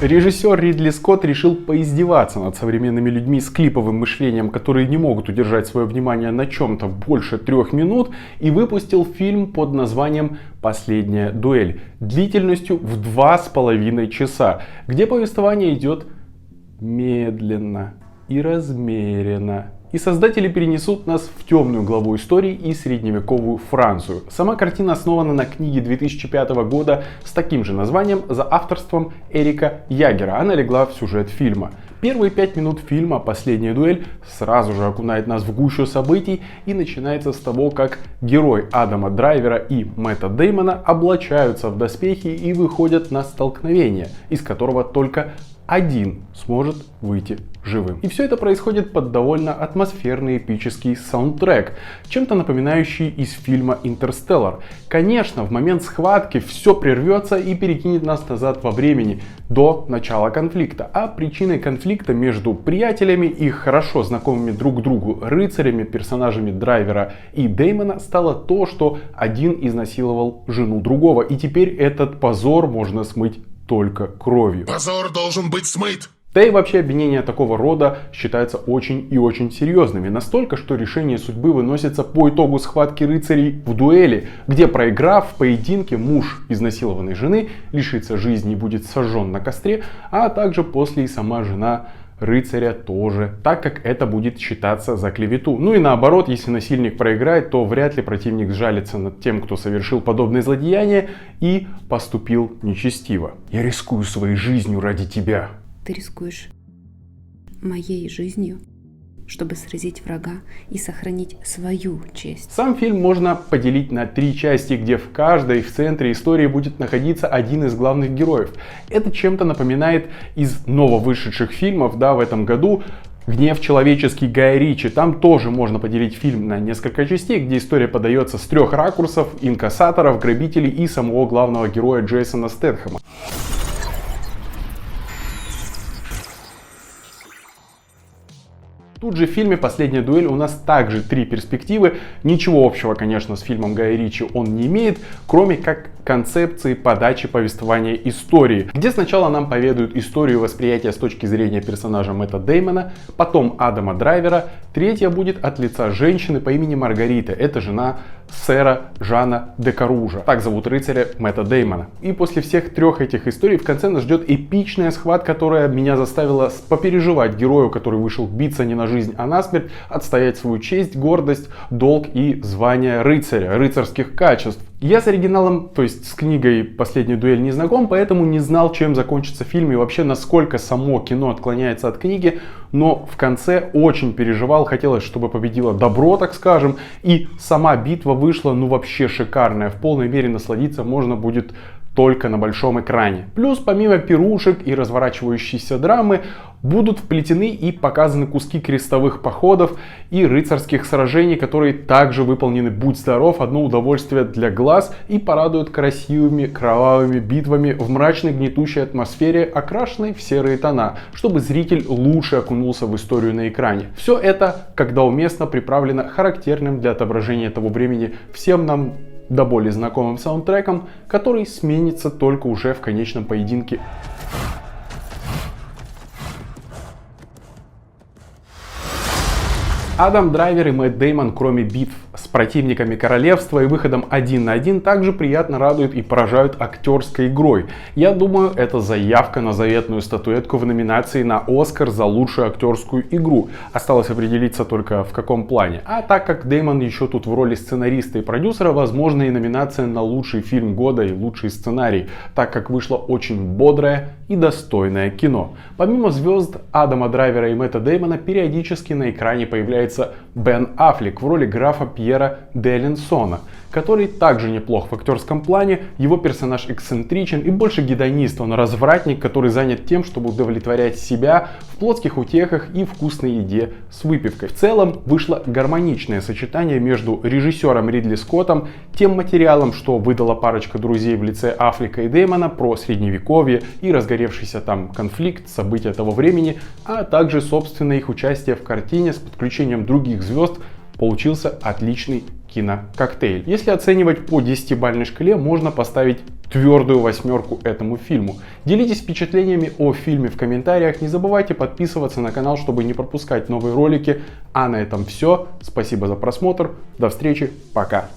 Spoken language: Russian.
Режиссер Ридли Скотт решил поиздеваться над современными людьми с клиповым мышлением, которые не могут удержать свое внимание на чем-то больше трех минут, и выпустил фильм под названием «Последняя дуэль» длительностью в два с половиной часа, где повествование идет медленно и размеренно. И создатели перенесут нас в темную главу истории и средневековую Францию. Сама картина основана на книге 2005 года с таким же названием за авторством Эрика Ягера. Она легла в сюжет фильма. Первые пять минут фильма «Последняя дуэль» сразу же окунает нас в гущу событий и начинается с того, как герой Адама Драйвера и Мэтта Деймона облачаются в доспехи и выходят на столкновение, из которого только один сможет выйти живым. И все это происходит под довольно атмосферный эпический саундтрек, чем-то напоминающий из фильма «Интерстеллар». Конечно, в момент схватки все прервется и перекинет нас назад во времени, до начала конфликта. А причиной конфликта между приятелями и хорошо знакомыми друг другу рыцарями, персонажами Драйвера и Деймона стало то, что один изнасиловал жену другого. И теперь этот позор можно смыть только кровью. Позор должен быть смыт. Да и вообще обвинения такого рода считаются очень и очень серьезными. Настолько, что решение судьбы выносится по итогу схватки рыцарей в дуэли, где проиграв в поединке муж изнасилованной жены лишится жизни и будет сожжен на костре, а также после и сама жена рыцаря тоже, так как это будет считаться за клевету. Ну и наоборот, если насильник проиграет, то вряд ли противник жалится над тем, кто совершил подобное злодеяние и поступил нечестиво. Я рискую своей жизнью ради тебя. Ты рискуешь моей жизнью чтобы сразить врага и сохранить свою честь. Сам фильм можно поделить на три части, где в каждой в центре истории будет находиться один из главных героев. Это чем-то напоминает из нововышедших фильмов да, в этом году Гнев человеческий Гая Ричи. Там тоже можно поделить фильм на несколько частей, где история подается с трех ракурсов, инкассаторов, грабителей и самого главного героя Джейсона Стэтхэма. Тут же в фильме «Последняя дуэль» у нас также три перспективы. Ничего общего, конечно, с фильмом Гая Ричи он не имеет, кроме как концепции подачи повествования истории, где сначала нам поведают историю восприятия с точки зрения персонажа Мэтта Деймона, потом Адама Драйвера, третья будет от лица женщины по имени Маргарита, это жена сэра Жана де Каружа. Так зовут рыцаря Мэтта Деймона. И после всех трех этих историй в конце нас ждет эпичная схватка, которая меня заставила попереживать герою, который вышел биться не на жизнь, а на смерть, отстоять свою честь, гордость, долг и звание рыцаря, рыцарских качеств. Я с оригиналом, то есть с книгой «Последняя дуэль» не знаком, поэтому не знал, чем закончится фильм и вообще насколько само кино отклоняется от книги, но в конце очень переживал, хотелось, чтобы победило добро, так скажем, и сама битва вышла ну вообще шикарная, в полной мере насладиться можно будет только на большом экране. Плюс помимо пирушек и разворачивающейся драмы будут вплетены и показаны куски крестовых походов и рыцарских сражений, которые также выполнены будь здоров, одно удовольствие для глаз и порадуют красивыми кровавыми битвами в мрачной гнетущей атмосфере, окрашенной в серые тона, чтобы зритель лучше окунулся в историю на экране. Все это, когда уместно, приправлено характерным для отображения того времени всем нам до боли знакомым саундтреком, который сменится только уже в конечном поединке. Адам Драйвер и Мэтт Деймон, кроме битв с противниками королевства и выходом один на один, также приятно радуют и поражают актерской игрой. Я думаю, это заявка на заветную статуэтку в номинации на Оскар за лучшую актерскую игру. Осталось определиться только в каком плане. А так как Деймон еще тут в роли сценариста и продюсера, возможно и номинация на лучший фильм года и лучший сценарий, так как вышло очень бодрое и достойное кино. Помимо звезд Адама Драйвера и Мэтта Деймона, периодически на экране появляется Бен Аффлек в роли графа Пьера Деленсона, который также неплох в актерском плане. Его персонаж эксцентричен и больше гедонист. Он развратник, который занят тем, чтобы удовлетворять себя в плотских утехах и вкусной еде с выпивкой. В целом вышло гармоничное сочетание между режиссером Ридли Скоттом, тем материалом, что выдала парочка друзей в лице Африка и Дэймона про средневековье и разгоревшийся там конфликт, события того времени, а также собственное их участие в картине с подключением других звезд получился отличный кинококтейль. Если оценивать по 10-бальной шкале, можно поставить твердую восьмерку этому фильму. Делитесь впечатлениями о фильме в комментариях. Не забывайте подписываться на канал, чтобы не пропускать новые ролики. А на этом все. Спасибо за просмотр. До встречи. Пока.